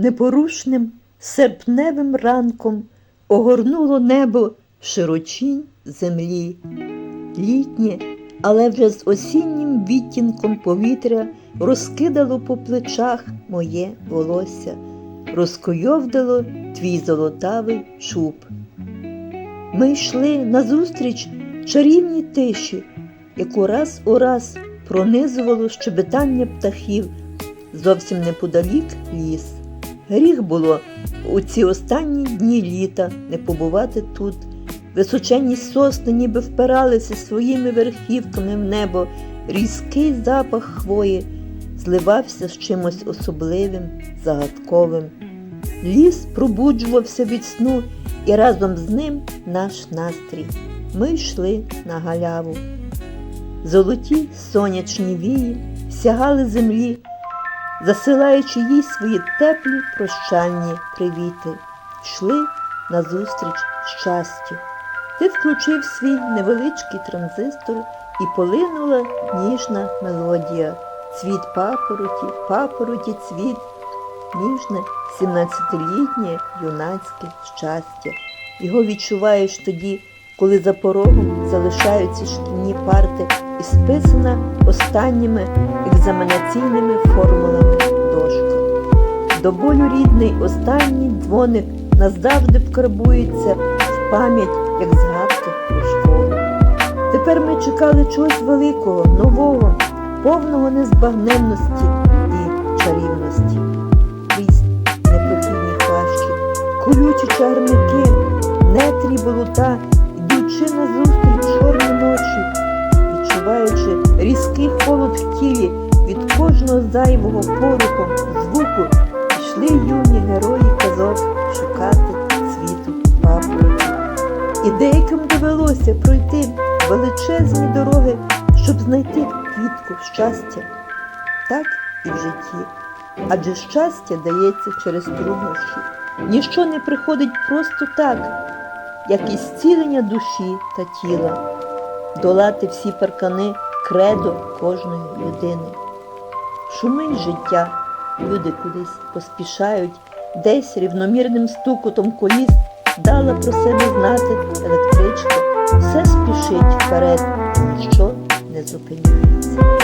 непорушним серпневим ранком огорнуло небо широчінь землі. Літнє, але вже з осіннім відтінком повітря розкидало по плечах моє волосся, розкойовдало твій золотавий чуб. Ми йшли назустріч чарівній тиші, яку раз у раз пронизувало щебетання птахів, зовсім неподалік ліс. Гріх було у ці останні дні літа не побувати тут. Височенні сосни ніби впиралися своїми верхівками в небо, різкий запах хвої зливався з чимось особливим, загадковим. Ліс пробуджувався від сну, і разом з ним наш настрій. Ми йшли на галяву. Золоті сонячні вії сягали землі, засилаючи їй свої теплі прощальні привіти, йшли назустріч щастю. Ти включив свій невеличкий транзистор і полинула ніжна мелодія. Цвіт папороті, папороті цвіт, ніжне 17-літнє юнацьке щастя. Його відчуваєш тоді, коли за порогом залишаються шкільні парти і списана останніми екзаменаційними формулами дошка. До болю рідний останній дзвоник назавжди вкарбується в пам'ять, як згадка про школу. Тепер ми чекали чогось великого, нового, повного незбагненності і чарівності. Крізь непрохідні хащі, колючі чарники, нетрі болота, йдучи назустріч чорні ночі, відчуваючи різкий холод в тілі від зайвого поруху, звуку, йшли юні герої казок шукати світу папороті. І деяким довелося пройти величезні дороги, щоб знайти квітку щастя. Так і в житті. Адже щастя дається через труднощі. Ніщо не приходить просто так, як і зцілення душі та тіла, долати всі паркани кредо кожної людини. Шумить життя, люди кудись поспішають, десь рівномірним стукотом коліс дала про себе знати електричка, все спішить вперед, ніщо не зупиняє.